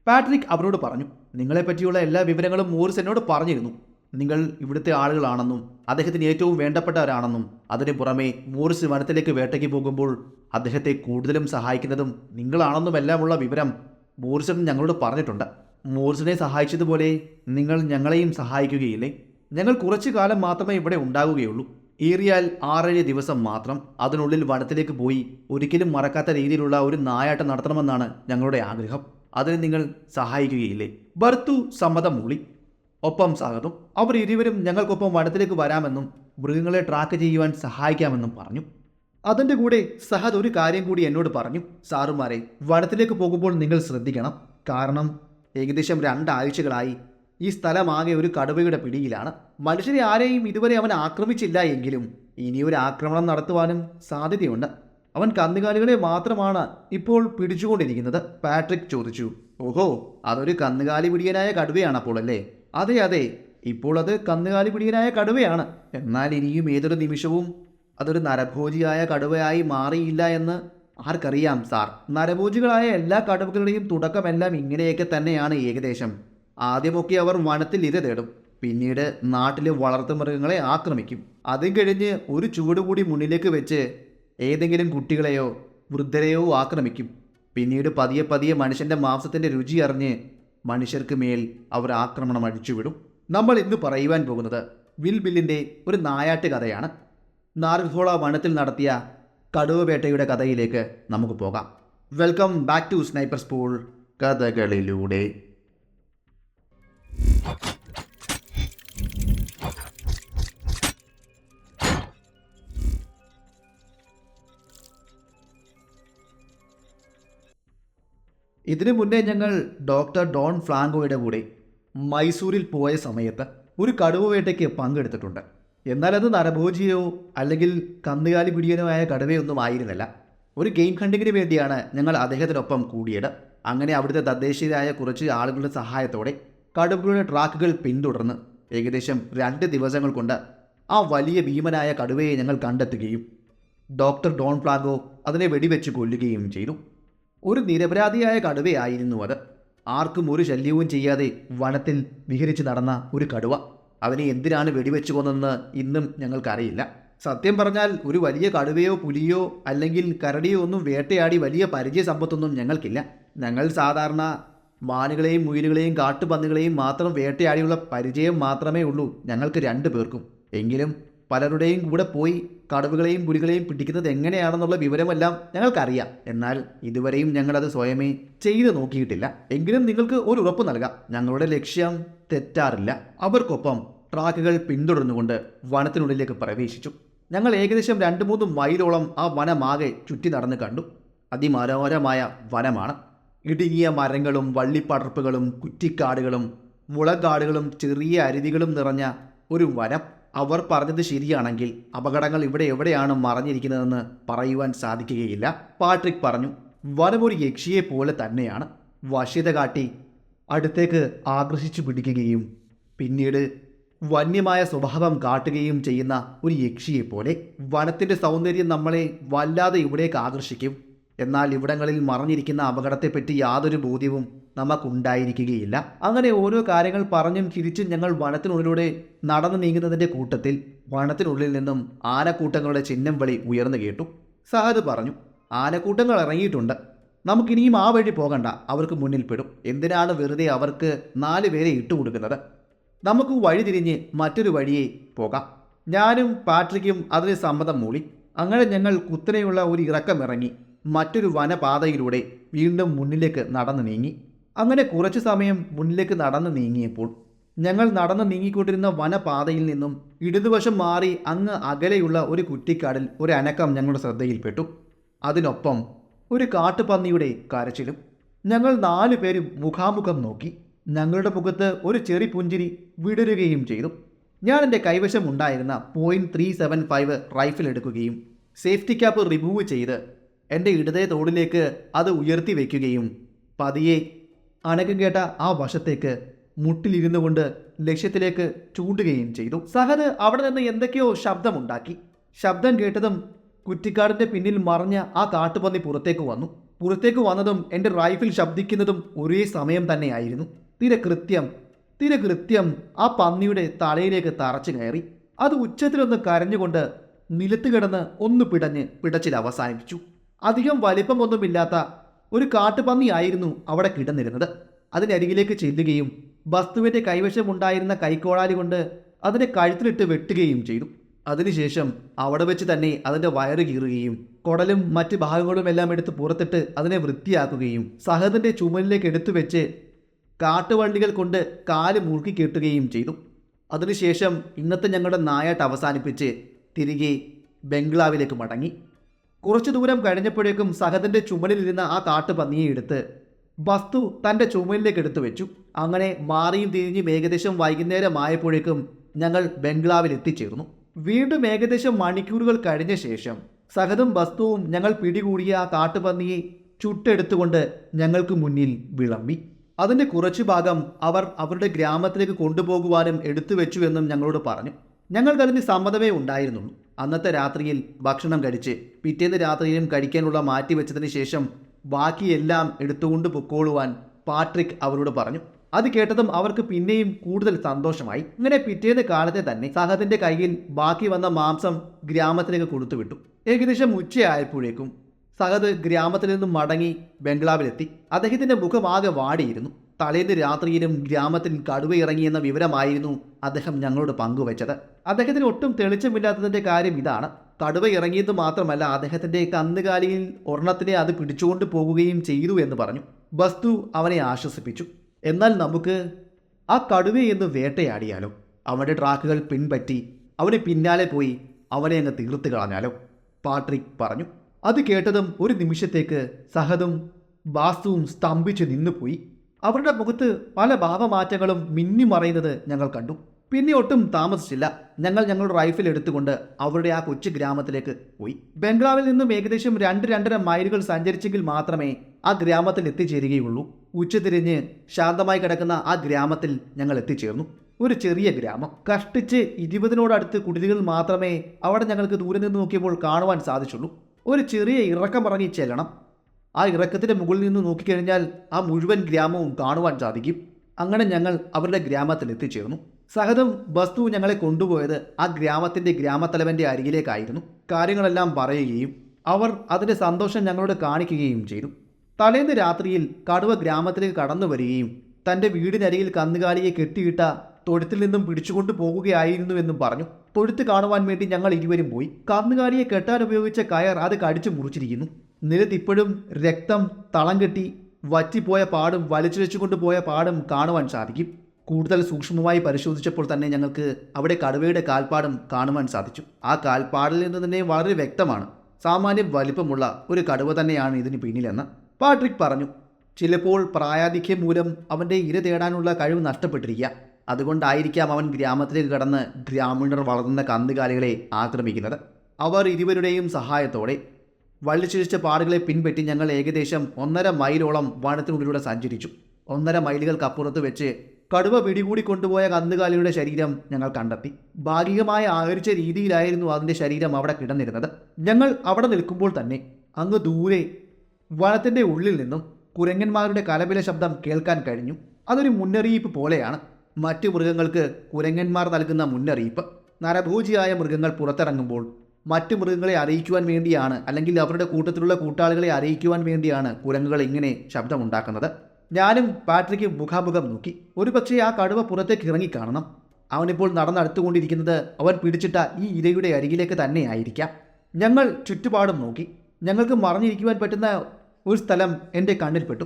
പാട്രിക് അവരോട് പറഞ്ഞു നിങ്ങളെപ്പറ്റിയുള്ള എല്ലാ വിവരങ്ങളും മോറിസനോട് പറഞ്ഞിരുന്നു. നിങ്ങൾ ഇവിടുത്തെ ആളുകളാണെന്നും അദ്ദേഹത്തിന് ഏറ്റവും വേണ്ടപ്പെട്ടവരാണെന്നും അതിനു പുറമെ മോറിസ് വനത്തിലേക്ക് വേട്ടയ്ക്ക് പോകുമ്പോൾ അദ്ദേഹത്തെ കൂടുതലും സഹായിക്കുന്നതും നിങ്ങളാണെന്നുമെല്ലാമുള്ള വിവരം മോറിസൺ ഞങ്ങളോട് പറഞ്ഞിട്ടുണ്ട്. മോറിസിനെ സഹായിച്ചതുപോലെ നിങ്ങൾ ഞങ്ങളെയും സഹായിക്കുകയില്ലേ? ഞങ്ങൾ കുറച്ചു കാലം മാത്രമേ ഇവിടെ ഉണ്ടാകുകയുള്ളൂ ഏറിയാൽ ആറേഴ് ദിവസം മാത്രം അതിനുള്ളിൽ വനത്തിലേക്ക് പോയി ഒരിക്കലും മറക്കാത്ത രീതിയിലുള്ള ഒരു നായാട്ടം നടത്തണമെന്നാണ് ഞങ്ങളുടെ ആഗ്രഹം. അതിന് നിങ്ങൾ സഹായിക്കുകയില്ലേ? ബർത്തു സമ്മതം മൂളി. ഒപ്പം സ്വാഗതം അവർ ഇരുവരും ഞങ്ങൾക്കൊപ്പം വനത്തിലേക്ക് വരാമെന്നും മൃഗങ്ങളെ ട്രാക്ക് ചെയ്യുവാൻ സഹായിക്കാമെന്നും പറഞ്ഞു. അതിന്റെ കൂടെ സഹദ് ഒരു കാര്യം കൂടി എന്നോട് പറഞ്ഞു. സാറുമാരെ വനത്തിലേക്ക് പോകുമ്പോൾ നിങ്ങൾ ശ്രദ്ധിക്കണം. കാരണം ഏകദേശം രണ്ടാഴ്ചകളായി ഈ സ്ഥലമാകെ ഒരു കടുവയുടെ പിടിയിലാണ്. മനുഷ്യരെ ആരെയും ഇതുവരെ അവൻ ആക്രമിച്ചില്ല എങ്കിലും ഇനിയൊരു ആക്രമണം നടത്തുവാനും സാധ്യതയുണ്ട്. അവൻ കന്നുകാലികളെ മാത്രമാണ് ഇപ്പോൾ പിടിച്ചുകൊണ്ടിരിക്കുന്നത്. പാട്രിക് ചോദിച്ചു. ഓഹോ അതൊരു കന്നുകാലി പിടിയനായ കടുവയാണ് അപ്പോൾ അല്ലേ അതെ അതെ. ഇപ്പോൾ അത് കന്നുകാലി പിടിയനായ കടുവയാണ്. എന്നാൽ ഇനിയും ഏതൊരു നിമിഷവും അതൊരു നരഭോജിയായ കടുവയായി മാറിയില്ല എന്ന് ആർക്കറിയാം സാർ. നരഭോജികളായ എല്ലാ കടുവകളുടെയും തുടക്കമെല്ലാം ഇങ്ങനെയൊക്കെ തന്നെയാണ് ഏകദേശം. ആദ്യമൊക്കെ അവർ വനത്തിൽ ഇര തേടും. പിന്നീട് നാട്ടിലെ വളർത്തുമൃഗങ്ങളെ ആക്രമിക്കും. അതും കഴിഞ്ഞ് ഒരു ചുവട് കൂടി മുന്നിലേക്ക് വെച്ച് ഏതെങ്കിലും കുട്ടികളെയോ വൃദ്ധരെയോ ആക്രമിക്കും. പിന്നീട് പതിയെ പതിയെ മനുഷ്യന്റെ മാംസത്തിന്റെ രുചി അറിഞ്ഞ് മനുഷ്യർക്ക് മേൽ അവർ ആക്രമണം അഴിച്ചുവിടും. നമ്മൾ ഇന്ന് പറയുവാൻ പോകുന്നത് വിൽ ബില്ലിന്റെ ഒരു നായാട്ട് കഥയാണ്. നാർഗോള വനത്തിൽ നടത്തിയ കടുവവേട്ടയുടെ കഥയിലേക്ക് നമുക്ക് പോകാം. Welcome back to sniper school കഥകളിലൂടെ. ഇതിനു മുന്നേ ഞങ്ങൾ ഡോക്ടർ ഡോൺ ഫ്ലാങ്കോയുടെ കൂടെ മൈസൂരിൽ പോയ സമയത്ത് ഒരു കടുവ വേട്ടയ്ക്ക് പങ്കെടുത്തിട്ടുണ്ട്. എന്നാൽ അത് നരഭോജിയോ അല്ലെങ്കിൽ കന്നുകാലി പിടിയനോ ആയ കടുവയൊന്നും ആയിരുന്നില്ല. ഒരു ഗെയിം ഹണ്ടിങ്ങിന് വേണ്ടിയാണ് ഞങ്ങൾ അദ്ദേഹത്തിനൊപ്പം കൂടിയത്. അങ്ങനെ അവിടുത്തെ തദ്ദേശീയരായ കുറച്ച് ആളുകളുടെ സഹായത്തോടെ കടുവയുടെ ട്രാക്കുകൾ പിന്തുടർന്ന് ഏകദേശം രണ്ട് ദിവസങ്ങൾ കൊണ്ട് ആ വലിയ ഭീമനായ കടുവയെ ഞങ്ങൾ കണ്ടെത്തുകയും ഡോക്ടർ ഡോൺ ഫ്ലാഗോ അതിനെ വെടിവെച്ച് കൊല്ലുകയും ചെയ്തു. ഒരു നിരപരാധിയായ കടുവയായിരുന്നു അത്. ആർക്കും ഒരു ശല്യവും ചെയ്യാതെ വനത്തിൽ വിഹരിച്ച് നടന്ന ഒരു കടുവ. അവനെ എന്തിനാണ് വെടിവെച്ച് കൊന്നതെന്ന് ഇന്നും ഞങ്ങൾക്കറിയില്ല. സത്യം പറഞ്ഞാൽ ഒരു വലിയ കടുവയോ പുലിയോ അല്ലെങ്കിൽ കരടിയോ ഒന്നും വേട്ടയാടി വലിയ പരിചയ സമ്പത്തൊന്നും ഞങ്ങൾക്കില്ല. ഞങ്ങൾ സാധാരണ മാനുകളെയും മുയിലുകളെയും കാട്ടുപന്നികളെയും മാത്രം വേട്ടയാടിയുള്ള പരിചയം മാത്രമേ ഉള്ളൂ ഞങ്ങൾക്ക് രണ്ടു പേർക്കും. എങ്കിലും പലരുടെയും കൂടെ പോയി കടുവകളെയും പുലികളെയും പിടിക്കുന്നത് എങ്ങനെയാണെന്നുള്ള വിവരമെല്ലാം ഞങ്ങൾക്കറിയാം. എന്നാൽ ഇതുവരെയും ഞങ്ങളത് സ്വയമേ ചെയ്തു നോക്കിയിട്ടില്ല. എങ്കിലും നിങ്ങൾക്ക് ഒരു ഉറപ്പ് നൽകാം. ഞങ്ങളുടെ ലക്ഷ്യം തെറ്റാറില്ല. അവർക്കൊപ്പം ട്രാക്കുകൾ പിന്തുടർന്നുകൊണ്ട് വനത്തിനുള്ളിലേക്ക് പ്രവേശിച്ചു. ഞങ്ങൾ ഏകദേശം രണ്ട് മൂന്ന് മൈലോളം ആ വനമാകെ ചുറ്റി നടന്ന് കണ്ടു. അതിമനോഹരമായ വനമാണ്. ഇടുങ്ങിയ മരങ്ങളും വള്ളിപ്പടർപ്പുകളും കുറ്റിക്കാടുകളും മുളകാടുകളും ചെറിയ അരുവികളും നിറഞ്ഞ ഒരു വനം. അവർ പറഞ്ഞത് ശരിയാണെങ്കിൽ അപകടങ്ങൾ ഇവിടെ എവിടെയാണ് മറഞ്ഞിരിക്കുന്നതെന്ന് പറയുവാൻ സാധിക്കുകയില്ല. പാട്രിക് പറഞ്ഞു വനമൊരു യക്ഷിയെ പോലെ തന്നെയാണ്. വശ്യത കാട്ടി അടുത്തേക്ക് ആകർഷിച്ചു പിടിക്കുകയും പിന്നീട് വന്യമായ സ്വഭാവം കാട്ടുകയും ചെയ്യുന്ന ഒരു യക്ഷിയെ പോലെ വനത്തിന്റെ സൗന്ദര്യം നമ്മളെ വല്ലാതെ ഇവിടേക്ക് ആകർഷിക്കും. എന്നാൽ ഇവിടങ്ങളിൽ മറഞ്ഞിരിക്കുന്ന അപകടത്തെപ്പറ്റി യാതൊരു ബോധ്യവും നമുക്കുണ്ടായിരിക്കുകയില്ല. അങ്ങനെ ഓരോ കാര്യങ്ങൾ പറഞ്ഞും ചിരിച്ചും ഞങ്ങൾ വനത്തിനുള്ളിലൂടെ നടന്നു നീങ്ങുന്നതിന്റെ കൂട്ടത്തിൽ വനത്തിനുള്ളിൽ നിന്നും ആനക്കൂട്ടങ്ങളുടെ ചിഹ്നം വിളി ഉയർന്നു കേട്ടു. സഹദ് പറഞ്ഞു ആനക്കൂട്ടങ്ങൾ ഇറങ്ങിയിട്ടുണ്ട്. നമുക്കിനിയും ആ വഴി പോകണ്ട. അവർക്ക് മുന്നിൽ പെടും. എന്തിനാണ് വെറുതെ അവർക്ക് നാല് പേരെ ഇട്ടുകൊടുക്കുന്നത് നമുക്ക് വഴി തിരിഞ്ഞ് മറ്റൊരു വഴിയെ പോകാം. ഞാനും പാട്രിക്കും അതിന് സമ്മതം മൂളി. അങ്ങനെ ഞങ്ങൾ കുത്തനെയുള്ള ഒരു ഇറക്കം ഇറങ്ങി മറ്റൊരു വനപാതയിലൂടെ വീണ്ടും മുന്നിലേക്ക് നടന്നു നീങ്ങി. അങ്ങനെ കുറച്ചു സമയം മുന്നിലേക്ക് നടന്നു നീങ്ങിയപ്പോൾ ഞങ്ങൾ നടന്നു നീങ്ങിക്കൊണ്ടിരുന്ന വനപാതയിൽ നിന്നും ഇടതുവശം മാറി അങ്ങ് അകലെയുള്ള ഒരു കുറ്റിക്കാടിൽ ഒരു അനക്കം ഞങ്ങളുടെ ശ്രദ്ധയിൽപ്പെട്ടു. അതിനൊപ്പം ഒരു കാട്ടുപന്നിയുടെ കരച്ചിലും ഞങ്ങൾ നാലു പേരും മുഖാമുഖം നോക്കി. ഞങ്ങളുടെ മുഖത്ത് ഒരു ചെറി പുഞ്ചിരി വിടരുകയും ചെയ്തു. ഞാൻ എന്റെ കൈവശം ഉണ്ടായിരുന്ന point three seven five rifle എടുക്കുകയും സേഫ്റ്റി ക്യാപ്പ് റിമൂവ് ചെയ്ത് എന്റെ ഇടതേ തോടിലേക്ക് അത് ഉയർത്തി വയ്ക്കുകയും പതിയെ അനക്കം കേട്ട ആ വശത്തേക്ക് മുട്ടിലിരുന്നു കൊണ്ട് ലക്ഷ്യത്തിലേക്ക് ചൂണ്ടുകയും ചെയ്തു. സഹദ് അവിടെ നിന്ന് എന്തൊക്കെയോ ശബ്ദമുണ്ടാക്കി. ശബ്ദം കേട്ടതും കുറ്റിക്കാടിന്റെ പിന്നിൽ മറഞ്ഞ ആ കാട്ടുപന്നി പുറത്തേക്ക് വന്നു. പുറത്തേക്ക് വന്നതും എന്റെ റൈഫിൽ ശബ്ദിക്കുന്നതും ഒരേ സമയം തന്നെയായിരുന്നു. തീരെ കൃത്യം തീരെ കൃത്യം ആ പന്നിയുടെ തലയിലേക്ക് തറച്ചു കയറി. അത് ഉച്ചത്തിലൊന്ന് കരഞ്ഞുകൊണ്ട് നിലത്ത് കിടന്ന് ഒന്ന് പിടഞ്ഞ് പിടച്ചിൽ അവസാനിപ്പിച്ചു. അധികം വലിപ്പമൊന്നുമില്ലാത്ത ഒരു കാട്ടുപന്നിയായിരുന്നു അവിടെ കിടന്നിരുന്നത്. അതിനരികിലേക്ക് ചെല്ലുകയും വസ്തുവിന്റെ കൈവശമുണ്ടായിരുന്ന കൈക്കോളാലി കൊണ്ട് അതിന്റെ കഴുത്തിലിട്ട് വെട്ടുകയും ചെയ്തു. അതിനുശേഷം അവിടെ വെച്ച് തന്നെ അതിന്റെ വയറ് കീറുകയും കുടലും മറ്റ് ഭാഗങ്ങളും എല്ലാം എടുത്ത് പുറത്തിട്ട് അതിനെ വൃത്തിയാക്കുകയും സഹദിന്റെ ചുമലിലേക്ക് എടുത്തു വെച്ച് കാട്ടുവണ്ടികൾ കൊണ്ട് കാൽ മുറുക്കി കെട്ടുകയും ചെയ്തു. അതിനുശേഷം ഇന്നത്തെ ഞങ്ങളുടെ നായാട്ട് അവസാനിപ്പിച്ച് തിരികെ ബംഗ്ലാവിലേക്ക് മടങ്ങി. കുറച്ചു ദൂരം കഴിഞ്ഞപ്പോഴേക്കും സഹദന്റെ ചുമലിലിരുന്ന ആ കാട്ടുപന്നിയെ എടുത്ത് വസ്തു തന്റെ ചുമലിലേക്ക് എടുത്തു വെച്ചു. അങ്ങനെ മാറിയും തിരിഞ്ഞും ഏകദേശം വൈകുന്നേരമായപ്പോഴേക്കും ഞങ്ങൾ ബംഗ്ലാവിൽ എത്തിച്ചേർന്നു. വീണ്ടും ഏകദേശം മണിക്കൂറുകൾ കഴിഞ്ഞ ശേഷം സഹദും വസ്തുവും ഞങ്ങൾ പിടികൂടിയ ആ കാട്ടുപന്നിയെ ചുട്ടെടുത്തുകൊണ്ട് ഞങ്ങൾക്ക് മുന്നിൽ വിളമ്പി. അതിന്റെ കുറച്ചു ഭാഗം അവർ അവരുടെ ഗ്രാമത്തിലേക്ക് കൊണ്ടുപോകുവാനും എടുത്തു വെച്ചു എന്നും ഞങ്ങളോട് പറഞ്ഞു. ഞങ്ങൾക്കതിന് സമ്മതമേ ഉണ്ടായിരുന്നുള്ളൂ. അന്നത്തെ രാത്രിയിൽ ഭക്ഷണം കഴിച്ച് പിറ്റേന്ന് രാത്രിയിലും കഴിക്കാനുള്ള മാറ്റി വെച്ചതിന് ശേഷം ബാക്കിയെല്ലാം എടുത്തുകൊണ്ട് പൊക്കോളുവാൻ പാട്രിക് അവരോട് പറഞ്ഞു. അത് കേട്ടതും അവർക്ക് പിന്നെയും കൂടുതൽ സന്തോഷമായി. ഇങ്ങനെ പിറ്റേന്ന് കാലത്തെ തന്നെ സഹദിന്റെ കയ്യിൽ ബാക്കി വന്ന മാംസം ഗ്രാമത്തിലേക്ക് കൊടുത്തുവിട്ടു. ഏകദേശം ഉച്ചയായപ്പോഴേക്കും സഹദ് ഗ്രാമത്തിൽ നിന്നും മടങ്ങി ബംഗ്ലാവിലെത്തി. അദ്ദേഹത്തിന്റെ മുഖമാകെ വാടിയിരുന്നു. തലേന്ന് രാത്രിയിലും ഗ്രാമത്തിൽ കടുവ ഇറങ്ങിയെന്ന വിവരമായിരുന്നു അദ്ദേഹം ഞങ്ങളോട് പങ്കുവച്ചത്. അദ്ദേഹത്തിന് ഒട്ടും തെളിച്ചമില്ലാത്തതിന്റെ കാര്യം ഇതാണ്. കടുവ ഇറങ്ങിയത് മാത്രമല്ല അദ്ദേഹത്തിന്റെ കന്നുകാലിയിൽ ഒരെണ്ണത്തിനെ അത് പിടിച്ചുകൊണ്ട് പോകുകയും ചെയ്തു എന്ന് പറഞ്ഞു. വസ്തു അവനെ ആശ്വസിപ്പിച്ചു. എന്നാൽ നമുക്ക് ആ കടുവയെ എന്ന് വേട്ടയാടിയാലോ? അവന്റെ ട്രാക്കുകൾ പിൻപറ്റി അവന് പിന്നാലെ പോയി അവനെ അങ്ങ് തീർത്ത് കളഞ്ഞാലോ? പാട്രിക് പറഞ്ഞു. അത് കേട്ടതും ഒരു നിമിഷത്തേക്ക് സഹദും വാസ്തുവും സ്തംഭിച്ച് നിന്നുപോയി. അവരുടെ മുഖത്ത് പല ഭാവമാറ്റങ്ങളും മിന്നിമറയുന്നത് ഞങ്ങൾ കണ്ടു. പിന്നെ ഒട്ടും താമസിച്ചില്ല. ഞങ്ങൾ ഞങ്ങളുടെ റൈഫിൽ എടുത്തുകൊണ്ട് അവരുടെ ആ കൊച്ചു ഗ്രാമത്തിലേക്ക് പോയി. ബംഗ്ലാവിൽ നിന്നും ഏകദേശം രണ്ട് രണ്ടര മൈലുകൾ സഞ്ചരിച്ചെങ്കിൽ മാത്രമേ ആ ഗ്രാമത്തിൽ എത്തിച്ചേരുകയുള്ളൂ. ഉച്ചതിരിഞ്ഞ് ശാന്തമായി കിടക്കുന്ന ആ ഗ്രാമത്തിൽ ഞങ്ങൾ എത്തിച്ചേർന്നു. ഒരു ചെറിയ ഗ്രാമം. കഷ്ടിച്ച് ഇരുപതിനോടടുത്ത് കുടിലുകൾ മാത്രമേ അവിടെ ഞങ്ങൾക്ക് ദൂരെ നിന്ന് നോക്കിയപ്പോൾ കാണുവാൻ സാധിച്ചുള്ളൂ. ഒരു ചെറിയ ഇറക്കമിറങ്ങി ചെല്ലണം. ആ ഇറക്കത്തിന്റെ മുകളിൽ നിന്ന് നോക്കിക്കഴിഞ്ഞാൽ ആ മുഴുവൻ ഗ്രാമവും കാണുവാൻ സാധിക്കും. അങ്ങനെ ഞങ്ങൾ അവരുടെ ഗ്രാമത്തിൽ എത്തിച്ചേർന്നു. സഹതം വസ്തു ഞങ്ങളെ കൊണ്ടുപോയത് ആ ഗ്രാമത്തിന്റെ ഗ്രാമത്തലവന്റെ അരികിലേക്കായിരുന്നു. കാര്യങ്ങളെല്ലാം പറയുകയും അവർ അതിന്റെ സന്തോഷം ഞങ്ങളോട് കാണിക്കുകയും ചെയ്തു. തലേന്ന് രാത്രിയിൽ കടുവ ഗ്രാമത്തിലേക്ക് കടന്നു വരികയും തന്റെ വീടിനരികിൽ കന്നുകാലിയെ കെട്ടിയിട്ട തൊഴുത്തിൽ നിന്നും പിടിച്ചുകൊണ്ട് പോകുകയായിരുന്നു എന്നും പറഞ്ഞു. തൊഴുത്ത് കാണുവാൻ വേണ്ടി ഞങ്ങൾ ഇരുവരും പോയി. കന്നുകാലിയെ കെട്ടാൻ ഉപയോഗിച്ച കയർ അത് കടിച്ചു മുറിച്ചിരിക്കുന്നു. നിലത്തിപ്പോഴും രക്തം തളം കെട്ടി വറ്റിപ്പോയ പാടും വലിച്ചിഴച്ചുകൊണ്ട് പോയ പാടും കാണുവാൻ സാധിക്കും. കൂടുതൽ സൂക്ഷ്മമായി പരിശോധിച്ചപ്പോൾ തന്നെ ഞങ്ങൾക്ക് അവിടെ കടുവയുടെ കാൽപ്പാടും കാണുവാൻ സാധിച്ചു. ആ കാൽപ്പാടിൽ നിന്ന് തന്നെ വളരെ വ്യക്തമാണ്. സാമാന്യം വലിപ്പമുള്ള ഒരു കടുവ തന്നെയാണ് ഇതിന് പിന്നിലെന്ന്. പാട്രിക് പറഞ്ഞു ചിലപ്പോൾ പ്രായാധിക്യം മൂലം അവന്റെ ഇര തേടാനുള്ള കഴിവ് നഷ്ടപ്പെട്ടിരിക്കുക. അതുകൊണ്ടായിരിക്കാം അവൻ ഗ്രാമത്തിലേക്ക് കടന്ന് ഗ്രാമീണർ വളർത്തുന്ന കന്നുകാലികളെ ആക്രമിക്കുന്നത്. അവർ ഇരുവരുടെയും സഹായത്തോടെ വള്ളിച്ചിരിച്ച പാറകളെ പിൻപറ്റി ഞങ്ങൾ ഏകദേശം ഒന്നര മൈലോളം വനത്തിനുള്ളിലൂടെ സഞ്ചരിച്ചു. ഒന്നര മൈലുകൾക്കപ്പുറത്ത് വെച്ച് കടുവ പിടികൂടി കൊണ്ടുപോയ കന്നുകാലിയുടെ ശരീരം ഞങ്ങൾ കണ്ടെത്തി. ഭാഗികമായ ആഹരിച്ച രീതിയിലായിരുന്നു അതിന്റെ ശരീരം അവിടെ കിടന്നിരുന്നത്. ഞങ്ങൾ അവിടെ നിൽക്കുമ്പോൾ തന്നെ അങ്ങ് ദൂരെ വനത്തിന്റെ ഉള്ളിൽ നിന്നും കുരങ്ങന്മാരുടെ കലപില ശബ്ദം കേൾക്കാൻ കഴിഞ്ഞു. അതൊരു മുന്നറിയിപ്പ് പോലെയാണ്. മറ്റു മൃഗങ്ങൾക്ക് കുരങ്ങന്മാർ നൽകുന്ന മുന്നറിയിപ്പ്. നരഭൂജിയായ മൃഗങ്ങൾ പുറത്തിറങ്ങുമ്പോൾ മറ്റു മൃഗങ്ങളെ അറിയിക്കുവാൻ വേണ്ടിയാണ് അല്ലെങ്കിൽ അവരുടെ കൂട്ടത്തിലുള്ള കൂട്ടാളികളെ അറിയിക്കുവാൻ വേണ്ടിയാണ് കുരങ്ങുകൾ ഇങ്ങനെ ശബ്ദമുണ്ടാക്കുന്നത്. ഞാനും പാട്രിക്ക് മുഖാമുഖം നോക്കി. ഒരു പക്ഷേ ആ കടുവ പുറത്തേക്ക് ഇറങ്ങിക്കാണണം. അവനിപ്പോൾ നടന്നടുത്തുകൊണ്ടിരിക്കുന്നത് അവൻ പിടിച്ചിട്ട ഈ ഇരയുടെ അരികിലേക്ക് തന്നെ ആയിരിക്കാം. ഞങ്ങൾ ചുറ്റുപാടും നോക്കി. ഞങ്ങൾക്ക് മറഞ്ഞിരിക്കുവാൻ പറ്റുന്ന ഒരു സ്ഥലം എന്റെ കണ്ണിൽപ്പെട്ടു.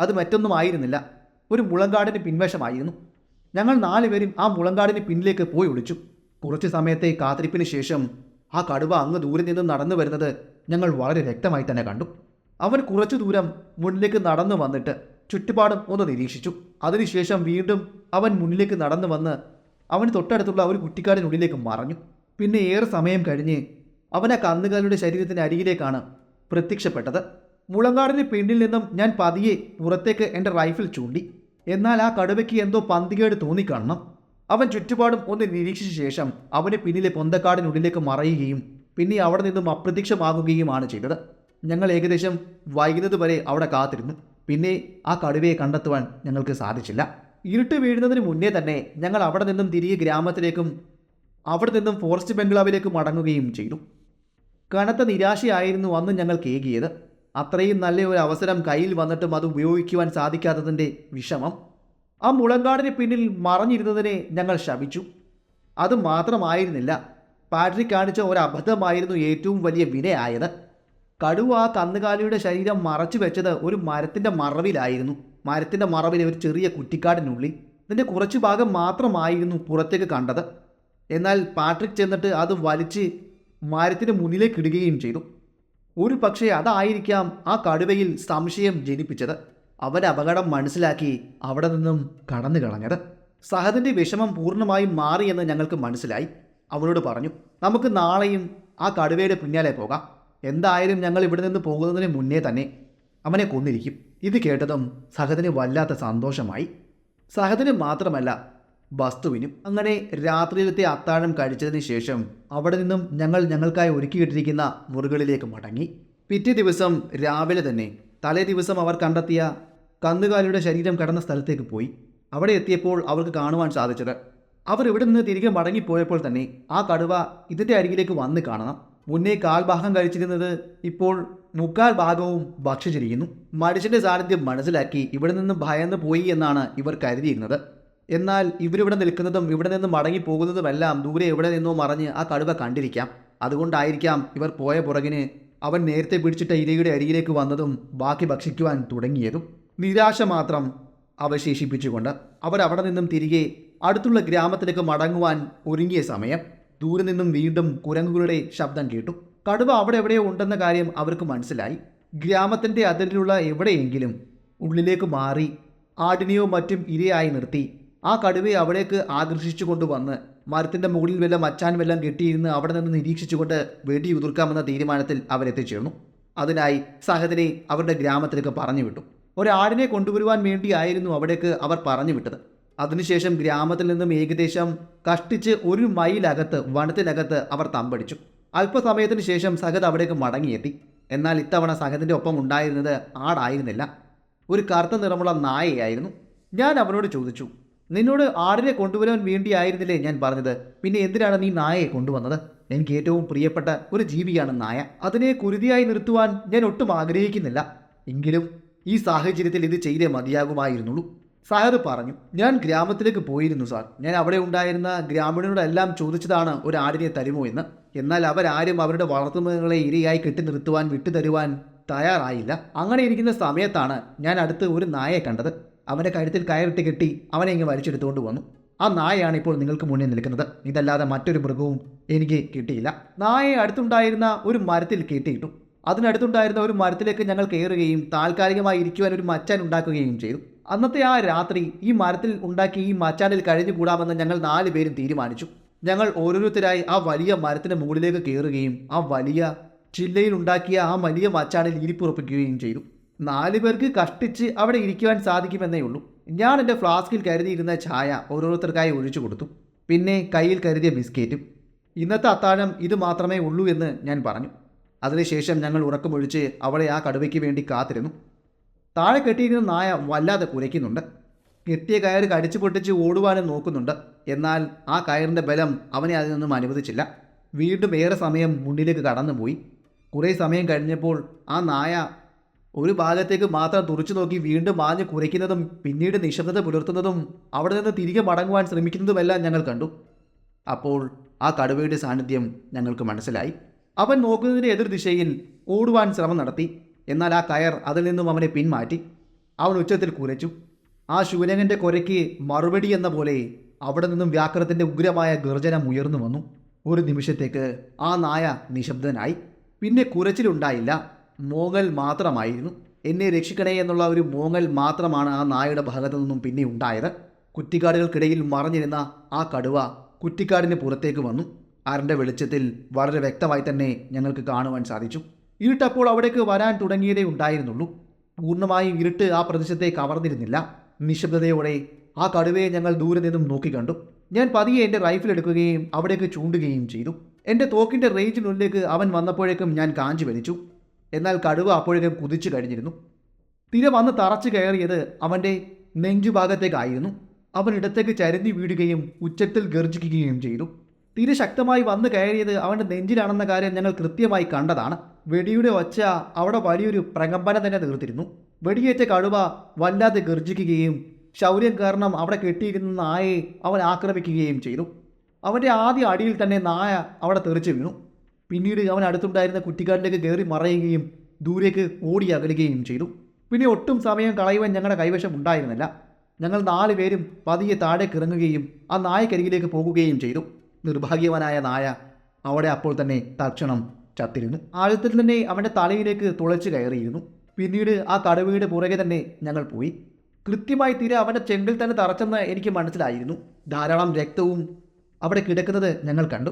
അത് മറ്റൊന്നും ആയിരുന്നില്ല. ഒരു മുളങ്കാടിന് പിൻവശമായിരുന്നു. ഞങ്ങൾ നാലുപേരും ആ മുളങ്കാടിന് പിന്നിലേക്ക് പോയി ഒളിച്ചു. കുറച്ച് സമയത്തെ കാത്തിരിപ്പിന് ശേഷം ആ കടുവ അങ്ങ് ദൂരെ നിന്ന് നടന്നു വരുന്നത് ഞങ്ങൾ വളരെ വ്യക്തമായി തന്നെ കണ്ടു. അവൻ കുറച്ചു ദൂരം മുന്നിലേക്ക് നടന്നു വന്നിട്ട് ചുറ്റുപാടും ഒന്ന് നിരീക്ഷിച്ചു. അതിനുശേഷം വീണ്ടും അവൻ മുന്നിലേക്ക് നടന്നു വന്ന് അവന് തൊട്ടടുത്തുള്ള ഒരു കുട്ടിക്കാടിനുള്ളിലേക്ക് മറഞ്ഞു. പിന്നെ ഏറെ സമയം കഴിഞ്ഞ് അവൻ ആ കന്നുകാലിയുടെ ശരീരത്തിന് അരികിലേക്കാണ് പ്രത്യക്ഷപ്പെട്ടത്. മുളങ്കാടിന് പിന്നിൽ നിന്നും ഞാൻ പതിയെ പുറത്തേക്ക് എന്റെ റൈഫിൾ ചൂണ്ടി. എന്നാൽ ആ കടുവയ്ക്ക് എന്തോ പന്തികേട് തോന്നിക്കാണണം. അവൻ ചുറ്റുപാടും ഒന്ന് നിരീക്ഷിച്ച ശേഷം അവനെ പിന്നിലെ പൊന്തക്കാടിനുള്ളിലേക്ക് മറയുകയും പിന്നെ അവിടെ നിന്നും അപ്രത്യക്ഷമാകുകയുമാണ് ചെയ്തത്. ഞങ്ങൾ ഏകദേശം വൈകുന്നത് വരെ അവിടെ കാത്തിരുന്നു. പിന്നെ ആ കടുവയെ കണ്ടെത്തുവാൻ ഞങ്ങൾക്ക് സാധിച്ചില്ല. ഇരുട്ട് വീഴുന്നതിന് മുന്നേ തന്നെ ഞങ്ങൾ അവിടെ നിന്നും തിരികെ ഗ്രാമത്തിലേക്കും അവിടെ നിന്നും ഫോറസ്റ്റ് ബംഗ്ലാവിലേക്കും മടങ്ങുകയും ചെയ്തു. കനത്ത നിരാശയായിരുന്നു അന്ന് ഞങ്ങൾ കേകിയത്. അത്രയും നല്ല ഒരു അവസരം കയ്യിൽ വന്നിട്ടും അത് ഉപയോഗിക്കുവാൻ സാധിക്കാത്തതിന്റെ വിഷമം ആ മുളങ്കാടിന് പിന്നിൽ മറഞ്ഞിരുന്നതിനെ ഞങ്ങൾ ശപിച്ചു. അത് മാത്രമായിരുന്നില്ല. പാട്രിക് കാണിച്ച ഒരു ഏറ്റവും വലിയ വിനയായത്. കടുവ ആ കന്നുകാലിയുടെ ശരീരം മറച്ചു വെച്ചത് ഒരു മരത്തിന്റെ മറവിലായിരുന്നു. മരത്തിന്റെ മറവിലെ ഒരു ചെറിയ കുറ്റിക്കാടിനുള്ളിൽ ഇതിന്റെ കുറച്ച് ഭാഗം മാത്രമായിരുന്നു പുറത്തേക്ക് കണ്ടത്. എന്നാൽ പാട്രിക് ചെന്നിട്ട് അത് വലിച്ച് മരത്തിന് മുന്നിലേക്ക് ഇടുകയും ചെയ്തു. ഒരു പക്ഷേ അതായിരിക്കാം ആ കടുവയിൽ സംശയം ജനിപ്പിച്ചത്. അവൻ അപകടം മനസ്സിലാക്കി അവിടെ നിന്നും കടന്നു കളഞ്ഞത്. സഹദിന്റെ വിഷമം പൂർണമായും മാറിയെന്ന് ഞങ്ങൾക്ക് മനസ്സിലായി. അവനോട് പറഞ്ഞു നമുക്ക് നാളെയും ആ കടുവയുടെ പിന്നാലെ പോകാം. എന്തായാലും ഞങ്ങൾ ഇവിടെ നിന്ന് പോകുന്നതിന് മുന്നേ തന്നെ അവനെ കൊന്നിരിക്കും. ഇത് കേട്ടതും സഹദിന് വല്ലാത്ത സന്തോഷമായി. സഹദിന് മാത്രമല്ല വസ്തുവിനും അങ്ങനെ രാത്രിയിലത്തെ അത്താഴം കഴിച്ചതിന് ശേഷം അവിടെ നിന്നും ഞങ്ങൾ ഞങ്ങൾക്കായി ഒരുക്കിയിട്ടിരിക്കുന്ന മുറികളിലേക്ക് മടങ്ങി. പിറ്റേ ദിവസം രാവിലെ തന്നെ തലേ ദിവസം അവർ കണ്ടെത്തിയ കന്നുകാലിയുടെ ശരീരം കടന്ന സ്ഥലത്തേക്ക് പോയി. അവിടെ എത്തിയപ്പോൾ അവർക്ക് കാണുവാൻ സാധിച്ചത്. അവർ ഇവിടെ നിന്ന് തിരികെ മടങ്ങിപ്പോയപ്പോൾ തന്നെ ആ കടുവ ഇതിന്റെ അരികിലേക്ക് വന്ന് കാണണം. മുന്നേ കാൽഭാഗം കഴിച്ചിരുന്നത് ഇപ്പോൾ മുക്കാൽ ഭാഗവും ഭക്ഷിച്ചിരിക്കുന്നു മനുഷ്യന്റെ സാന്നിധ്യം മനസ്സിലാക്കി ഇവിടെ നിന്ന് ഭയന്ന് പോയി എന്നാണ് ഇവർ കരുതിയിരുന്നത്. എന്നാൽ ഇവരിവിടെ നിൽക്കുന്നതും ഇവിടെ നിന്ന് മടങ്ങി പോകുന്നതുമെല്ലാം ദൂരെ എവിടെ നിന്നോ മറഞ്ഞ് ആ കടുവ കണ്ടിരിക്കാം. അതുകൊണ്ടായിരിക്കാം ഇവർ പോയ പുറകിന് അവൻ നേരത്തെ പിടിച്ചിട്ട ഇരയുടെ അരികിലേക്ക് വന്നതും ബാക്കി ഭക്ഷിക്കുവാൻ തുടങ്ങിയതും. നിരാശ മാത്രം അവശേഷിപ്പിച്ചുകൊണ്ട് അവരവിടെ നിന്നും തിരികെ അടുത്തുള്ള ഗ്രാമത്തിലേക്ക് മടങ്ങുവാൻ ഒരുങ്ങിയ സമയം ദൂരെ നിന്നും വീണ്ടും കുരങ്ങുകളുടെ ശബ്ദം കേട്ടു. കടുവ അവിടെ എവിടെയോ ഉണ്ടെന്ന കാര്യം അവർക്ക് മനസ്സിലായി. ഗ്രാമത്തിന്റെ അതിരിലുള്ള എവിടെയെങ്കിലും ഉള്ളിലേക്ക് മാറി ആടിനെയോ മറ്റും ഇരയായി നിർത്തി. ആ കടുവയെ അവിടേക്ക് ആകർഷിച്ചു കൊണ്ടുവന്ന് മരത്തിന്റെ മുകളിൽ വല്ല മച്ചാൻ വെല്ലം കെട്ടിയിരുന്ന് അവിടെ നിന്ന് നിരീക്ഷിച്ചുകൊണ്ട് വെടി ഉതിർക്കാമെന്ന തീരുമാനത്തിൽ അവരെത്തിച്ചേർന്നു. അതിനായി സഹദിനെ അവരുടെ ഗ്രാമത്തിലേക്ക് പറഞ്ഞു വിട്ടു. ഒരാടിനെ കൊണ്ടുവരുവാൻ വേണ്ടിയായിരുന്നു അവിടേക്ക് അവർ പറഞ്ഞു വിട്ടത്. അതിനുശേഷം ഗ്രാമത്തിൽ നിന്നും ഏകദേശം കഷ്ടിച്ച് ഒരു മൈലകത്ത് വനത്തിനകത്ത് അവർ തമ്പടിച്ചു. അല്പസമയത്തിന് ശേഷം സഹദ് അവിടേക്ക് മടങ്ങിയെത്തി. എന്നാൽ ഇത്തവണ സഹദിന്റെ ഒപ്പം ഉണ്ടായിരുന്നത് ആടായിരുന്നില്ല. ഒരു കറുത്ത നിറമുള്ള നായയായിരുന്നു. ഞാൻ അവനോട് ചോദിച്ചു നിന്നോട് ആടിനെ കൊണ്ടുവരാൻ വേണ്ടിയായിരുന്നില്ലേ ഞാൻ പറഞ്ഞത്? പിന്നെ എന്തിനാണ് നീ നായയെ കൊണ്ടുവന്നത്? എനിക്ക് ഏറ്റവും പ്രിയപ്പെട്ട ഒരു ജീവിയാണ് നായ. അതിനെ കുരുതിയായി നിർത്തുവാൻ ഞാൻ ഒട്ടും ആഗ്രഹിക്കുന്നില്ല. എങ്കിലും ഈ സാഹചര്യത്തിൽ ഇത് ചെയ്തേ മതിയാകുമായിരുന്നുള്ളൂ. സാറ് പറഞ്ഞു ഞാൻ ഗ്രാമത്തിലേക്ക് പോയിരുന്നു സാർ. ഞാൻ അവിടെ ഉണ്ടായിരുന്ന ഗ്രാമീണരോടെല്ലാം ചോദിച്ചതാണ് ഒരു ആടിനെ തരുമോ എന്ന്. എന്നാൽ അവരാരും അവരുടെ വളർത്തുമൃഗങ്ങളെ ഇരയായി കെട്ടി നിർത്തുവാൻ വിട്ടുതരുവാൻ തയ്യാറായില്ല. അങ്ങനെ ഇരിക്കുന്ന സമയത്താണ് ഞാൻ അടുത്ത് ഒരു നായയെ കണ്ടത്. അവന്റെ കഴുത്തിൽ കയറിട്ട് കെട്ടി അവനെ ഇങ്ങ് വലിച്ചെടുത്തുകൊണ്ട് വന്നു. ആ നായയാണ് ഇപ്പോൾ നിങ്ങൾക്ക് മുന്നിൽ നിൽക്കുന്നത്. ഇതല്ലാതെ മറ്റൊരു മൃഗവും എനിക്ക് കിട്ടിയില്ല. നായയെ അടുത്തുണ്ടായിരുന്ന ഒരു മരത്തിൽ കെട്ടിയിട്ടു. അതിനടുത്തുണ്ടായിരുന്ന ഒരു മരത്തിലേക്ക് ഞങ്ങൾ കയറുകയും താൽക്കാലികമായി ഇരിക്കുവാൻ ഒരു മച്ചാൻ ഉണ്ടാക്കുകയും ചെയ്തു. അന്നത്തെ ആ രാത്രി ഈ മരത്തിൽ ഉണ്ടാക്കി ഈ മച്ചാനിൽ കഴിഞ്ഞുകൂടാമെന്ന് ഞങ്ങൾ നാല് പേരും തീരുമാനിച്ചു. ഞങ്ങൾ ഓരോരുത്തരായി ആ വലിയ മരത്തിന് മുകളിലേക്ക് കയറുകയും ആ വലിയ ചില്ലയിൽ ഉണ്ടാക്കിയ ആ വലിയ മച്ചാനിൽ ഇരിപ്പുറപ്പിക്കുകയും ചെയ്തു. നാല് പേർക്ക് കഷ്ടിച്ച് അവിടെ ഇരിക്കുവാൻ സാധിക്കുമെന്നേ ഉള്ളൂ. ഞാൻ എന്റെ ഫ്ലാസ്കിൽ കരുതിയിരുന്ന ചായ ഓരോരുത്തർക്കായി ഒഴിച്ചു കൊടുത്തു. പിന്നെ കയ്യിൽ കരുതിയ ബിസ്ക്കറ്റും ഇന്നത്തെ അത്താഴം ഇത് മാത്രമേ ഉള്ളൂ എന്ന് ഞാൻ പറഞ്ഞു. അതിനുശേഷം ഞങ്ങൾ ഉറക്കമൊഴിച്ച് അവളെ ആ കടുവയ്ക്ക് വേണ്ടി കാത്തിരുന്നു. താഴെ കെട്ടിയിരുന്ന നായ വല്ലാതെ കുരയ്ക്കുന്നുണ്ട്. കെട്ടിയ കയർ കടിച്ചു പൊട്ടിച്ച് ഓടുവാനും നോക്കുന്നുണ്ട്. എന്നാൽ ആ കയറിന്റെ ബലം അവനെ അതിൽ നിന്നും അനുവദിച്ചില്ല. വീണ്ടും ഏറെ സമയം മുന്നിലേക്ക് കടന്നുപോയി. കുറേ സമയം കഴിഞ്ഞപ്പോൾ ആ നായ ഒരു ഭാഗത്തേക്ക് മാത്രം തുറച്ചു നോക്കി വീണ്ടും മാഞ്ഞ് കുരയ്ക്കുന്നതും പിന്നീട് നിശബ്ദത പുലർത്തുന്നതും അവിടെ നിന്ന് തിരികെ മടങ്ങുവാൻ ശ്രമിക്കുന്നതുമെല്ലാം ഞങ്ങൾ കണ്ടു. അപ്പോൾ ആ കടുവയുടെ സാന്നിധ്യം ഞങ്ങൾക്ക് മനസ്സിലായി. അവൻ നോക്കുന്നതിന്റെ എതിർദിശയിൽ ഓടുവാൻ ശ്രമം നടത്തി. എന്നാൽ ആ കയർ അതിൽ നിന്നും അവനെ പിന്മാറ്റി. അവൻ ഉച്ചത്തിൽ കുരച്ചു. ആ ശൂരങ്ങന്റെ കുരയ്ക്ക് മറുപടി എന്ന പോലെ അവിടെ നിന്നും വ്യാകരത്തിന്റെ ഉഗ്രമായ ഗർജനം ഉയർന്നു വന്നു. ഒരു നിമിഷത്തേക്ക് ആ നായ നിശബ്ദനായി. പിന്നെ കുരച്ചിലുണ്ടായില്ല. മോങ്ങൽ മാത്രമായിരുന്നു. എന്നെ രക്ഷിക്കണേ എന്നുള്ള ഒരു മോങ്ങൽ മാത്രമാണ് ആ നായയുടെ ഭാഗത്തു നിന്നും പിന്നെ ഉണ്ടായത്. കുറ്റിക്കാടുകൾക്കിടയിൽ മറഞ്ഞിരുന്ന ആ കടുവ കുറ്റിക്കാടിന് പുറത്തേക്ക് വന്നു. അരന്റെ വെളിച്ചത്തിൽ വളരെ വ്യക്തമായി തന്നെ ഞങ്ങൾക്ക് കാണുവാൻ സാധിച്ചു. ഇരുട്ടപ്പോൾ അവിടേക്ക് വരാൻ തുടങ്ങിയതേ ഉണ്ടായിരുന്നുള്ളൂ. പൂർണമായും ഇരുട്ട് ആ പ്രദേശത്തെ കവർന്നിരുന്നില്ല. നിശബ്ദതയോടെ ആ കടുവയെ ഞങ്ങൾ ദൂരെ നിന്നും നോക്കിക്കണ്ടു ഞാൻ പതിയെ എന്റെ റൈഫിൾ എടുക്കുകയും അവിടേക്ക് ചൂണ്ടുകയും ചെയ്തു. എന്റെ തോക്കിന്റെ റേഞ്ചിനുള്ളിലേക്ക് അവൻ വന്നപ്പോഴേക്കും ഞാൻ കാഞ്ചി വലിച്ചു. എന്നാൽ കടുവ അപ്പോഴേക്കും കുതിച്ചു കഴിഞ്ഞിരുന്നു. തിര വന്ന് തറച്ചു കയറിയത് അവന്റെ നെഞ്ചുഭാഗത്തേക്കായിരുന്നു. അവൻ ഇടത്തേക്ക് ചരിഞ്ഞു വീഴുകയും ഉച്ചത്തിൽ ഗർജിക്കുകയും ചെയ്തു. തിര ശക്തമായി വന്നു കയറിയത് അവന്റെ നെഞ്ചിലാണെന്ന കാര്യം ഞങ്ങൾ കൃത്യമായി കണ്ടതാണ്. വെടിയുടെ ഒച്ച അവിടെ വലിയൊരു പ്രകമ്പനം തന്നെ തീർത്തിരുന്നു. വെടിയേറ്റ കടുവ വല്ലാതെ ഗർജിക്കുകയും ശൗര്യം കാരണം അവിടെ കെട്ടിയിരുന്ന നായയെ അവൻ ആക്രമിക്കുകയും ചെയ്തു. അവന്റെ ആദ്യ അടിയിൽ തന്നെ നായ അവിടെ തെറിച്ചു വീണു. പിന്നീട് അവൻ അടുത്തുണ്ടായിരുന്ന കുറ്റിക്കാട്ടിലേക്ക് കയറി മറയുകയും ദൂരേക്ക് ഓടി അകലുകയും ചെയ്തു. പിന്നെ ഒട്ടും സമയം കളയുവാൻ ഞങ്ങളുടെ കൈവശം ഉണ്ടായിരുന്നില്ല. ഞങ്ങൾ നാല് പേരും പതിയെ താഴേക്ക് ഇറങ്ങുകയും ആ നായക്കരികിലേക്ക് പോകുകയും ചെയ്തു. നിർഭാഗ്യവാനായ നായ അവിടെ അപ്പോൾ തന്നെ തക്ഷണം ചത്തിരുന്നു. ആഴത്തിൽ തന്നെ അവന്റെ തലയിലേക്ക് തുളച്ചു കയറിയിരുന്നു. പിന്നീട് ആ കടുവയുടെ പുറകെ തന്നെ ഞങ്ങൾ പോയി. കൃത്യമായി തീരെ അവന്റെ ചെങ്കിൽ തന്നെ തറച്ചെന്ന് എനിക്ക് മനസ്സിലായിരുന്നു. ധാരാളം രക്തവും അവിടെ കിടക്കുന്നത് ഞങ്ങൾ കണ്ടു.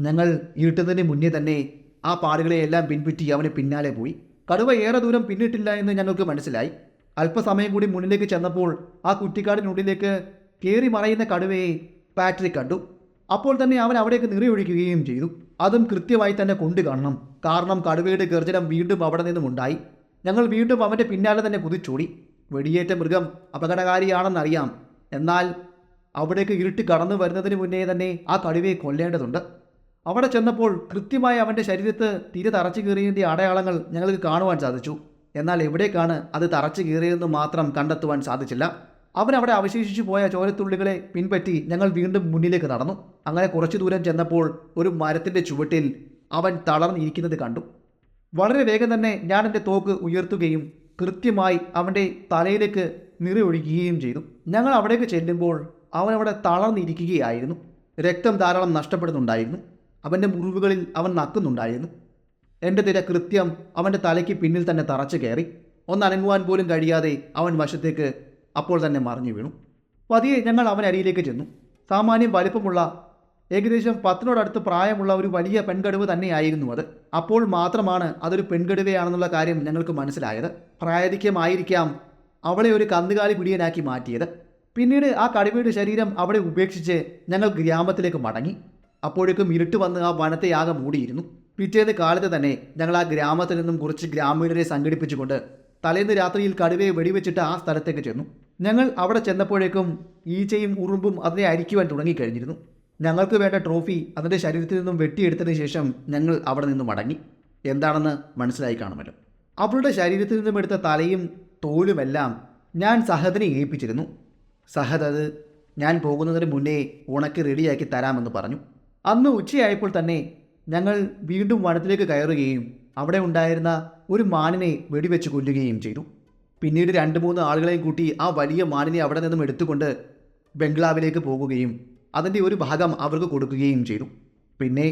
ഞങ്ങൾ ഇരുട്ടുന്നതിന് മുന്നേ തന്നെ ആ പാടുകളെയെല്ലാം പിൻപറ്റി അവന് പിന്നാലെ പോയി. കടുവ ഏറെ ദൂരം പിന്നിട്ടില്ല എന്ന് ഞങ്ങൾക്ക് മനസ്സിലായി. അല്പസമയം കൂടി മുന്നിലേക്ക് ചെന്നപ്പോൾ ആ കുറ്റിക്കാടിനുള്ളിലേക്ക് കയറി മറയുന്ന കടുവയെ പാട്രിക് കണ്ടു. അപ്പോൾ തന്നെ അവൻ അവിടേക്ക് നിറയൊഴിക്കുകയും ചെയ്തു. അതും കൃത്യമായി തന്നെ കൊണ്ടു കാണണം. കാരണം കടുവയുടെ ഗർജനം വീണ്ടും അവിടെ നിന്നും ഉണ്ടായി. ഞങ്ങൾ വീണ്ടും അവന്റെ പിന്നാലെ തന്നെ കുതിച്ചോടി. വെടിയേറ്റ മൃഗം അപകടകാരിയാണെന്നറിയാം. എന്നാൽ അവിടേക്ക് ഇരുട്ട് കടന്നു വരുന്നതിന് മുന്നേ തന്നെ ആ കടുവയെ കൊല്ലേണ്ടതുണ്ട്. അവിടെ ചെന്നപ്പോൾ കൃത്യമായി അവന്റെ ശരീരത്ത് തീരെ തറച്ചു കീറിയതിന്റെ അടയാളങ്ങൾ ഞങ്ങൾക്ക് കാണുവാൻ സാധിച്ചു. എന്നാൽ എവിടേക്കാണ് അത് തറച്ചു കീറിയതെന്ന് മാത്രം കണ്ടെത്തുവാൻ സാധിച്ചില്ല. അവൻ അവിടെ അവശേഷിച്ചു പോയ ചോരത്തുള്ളികളെ പിൻപറ്റി ഞങ്ങൾ വീണ്ടും മുന്നിലേക്ക് നടന്നു. അങ്ങനെ കുറച്ചു ദൂരം ചെന്നപ്പോൾ ഒരു മരത്തിന്റെ ചുവട്ടിൽ അവൻ തളർന്നിരിക്കുന്നത് കണ്ടു. വളരെ വേഗം തന്നെ ഞാൻ എന്റെ തോക്ക് ഉയർത്തുകയും കൃത്യമായി അവന്റെ തലയിലേക്ക് നിറയൊഴിക്കുകയും ചെയ്തു. ഞങ്ങൾ അവിടേക്ക് ചെല്ലുമ്പോൾ അവൻ അവിടെ തളർന്നിരിക്കുകയായിരുന്നു. രക്തം ധാരാളം നഷ്ടപ്പെടുന്നുണ്ടായിരുന്നു. അവന്റെ മുറിവുകളിൽ അവൻ നക്കുന്നുണ്ടായിരുന്നു. എന്റെ തിര കൃത്യം അവന്റെ തലയ്ക്ക് പിന്നിൽ തന്നെ തറച്ചു കയറി. ഒന്നനങ്ങുവാൻ പോലും കഴിയാതെ അവൻ വശത്തേക്ക് അപ്പോൾ തന്നെ മറിഞ്ഞു വീണു. പതിയെ ഞങ്ങൾ അവൻ അരിയിലേക്ക് ചെന്നു. സാമാന്യം വലിപ്പമുള്ള ഏകദേശം പത്തിനോടടുത്ത് പ്രായമുള്ള ഒരു വലിയ പെൺകടുവ് തന്നെയായിരുന്നു അത്. അപ്പോൾ മാത്രമാണ് അതൊരു പെൺകടുവയാണെന്നുള്ള കാര്യം ഞങ്ങൾക്ക് മനസ്സിലായത്. പ്രായധിക്യമായിരിക്കാം അവളെ ഒരു കന്നുകാലി പിടിയനാക്കി മാറ്റിയത്. പിന്നീട് ആ കടുവയുടെ ശരീരം അവിടെ ഉപേക്ഷിച്ച് ഞങ്ങൾ ഗ്രാമത്തിലേക്ക് മടങ്ങി. അപ്പോഴേക്കും ഇരുട്ട് വന്ന് ആ വനത്തെ ആകെ മൂടിയിരുന്നു. പിറ്റേന്ന് കാലത്ത് തന്നെ ഞങ്ങൾ ആ ഗ്രാമത്തിൽ നിന്നും കുറച്ച് ഗ്രാമീണരെ സംഘടിപ്പിച്ചുകൊണ്ട് തലേന്ന് രാത്രിയിൽ കടുവയെ വെടിവെച്ചിട്ട് ആ സ്ഥലത്തേക്ക് ചെന്നു. ഞങ്ങൾ അവിടെ ചെന്നപ്പോഴേക്കും ഈച്ചയും ഉറുമ്പും അതിനെ അരിക്കുവാൻ തുടങ്ങിക്കഴിഞ്ഞിരുന്നു. ഞങ്ങൾക്ക് വേണ്ട ട്രോഫി അതിന്റെ ശരീരത്തിൽ നിന്നും വെട്ടിയെടുത്തതിന് ശേഷം ഞങ്ങൾ അവിടെ നിന്നും മടങ്ങി. എന്താണെന്ന് മനസ്സിലായി കാണുമല്ലോ. അവളുടെ ശരീരത്തിൽ നിന്നും എടുത്ത തലയും തോലുമെല്ലാം ഞാൻ സഹദിനെ ഏൽപ്പിച്ചിരുന്നു. സഹദ് അത് ഞാൻ പോകുന്നതിന് മുന്നേ ഉണക്കി റെഡിയാക്കി തരാമെന്ന് പറഞ്ഞു. അന്ന് ഉച്ചയായപ്പോൾ തന്നെ ഞങ്ങൾ വീണ്ടും വനത്തിലേക്ക് കയറുകയും അവിടെ ഉണ്ടായിരുന്ന ഒരു മാനിനെ വെടിവെച്ച് കൊല്ലുകയും ചെയ്തു. പിന്നീട് രണ്ട് മൂന്ന് ആളുകളെയും കൂട്ടി ആ വലിയ മാനിനെ അവിടെ നിന്നും എടുത്തുകൊണ്ട് ബംഗ്ലാവിലേക്ക് പോകുകയും അതിന്റെ ഒരു ഭാഗം അവർക്ക് കൊടുക്കുകയും ചെയ്തു. പിന്നെ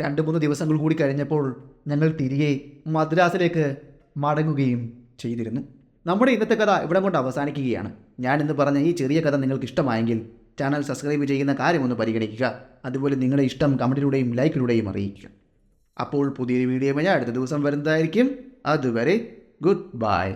രണ്ട് മൂന്ന് ദിവസങ്ങൾ കൂടി കഴിഞ്ഞപ്പോൾ ഞങ്ങൾ തിരികെ മദ്രാസിലേക്ക് മടങ്ങുകയും ചെയ്തിരുന്നു. നമ്മുടെ ഇന്നത്തെ കഥ ഇവിടെ കൊണ്ട് അവസാനിക്കുകയാണ്. ഞാൻ ഇന്ന് പറഞ്ഞ ഈ ചെറിയ കഥ നിങ്ങൾക്ക് ഇഷ്ടമായെങ്കിൽ ചാനൽ സബ്സ്ക്രൈബ് ചെയ്യുന്ന കാര്യം ഒന്ന് പരിഗണിക്കുക. അതുപോലെ നിങ്ങളുടെ ഇഷ്ടം കമന്റിലൂടെയും ലൈക്കിലൂടെയും അറിയിക്കുക. അപ്പോൾ പുതിയൊരു വീഡിയോ ഞാൻ അടുത്ത ദിവസം വരുന്നതായിരിക്കും. അതുവരെ ഗുഡ് ബൈ.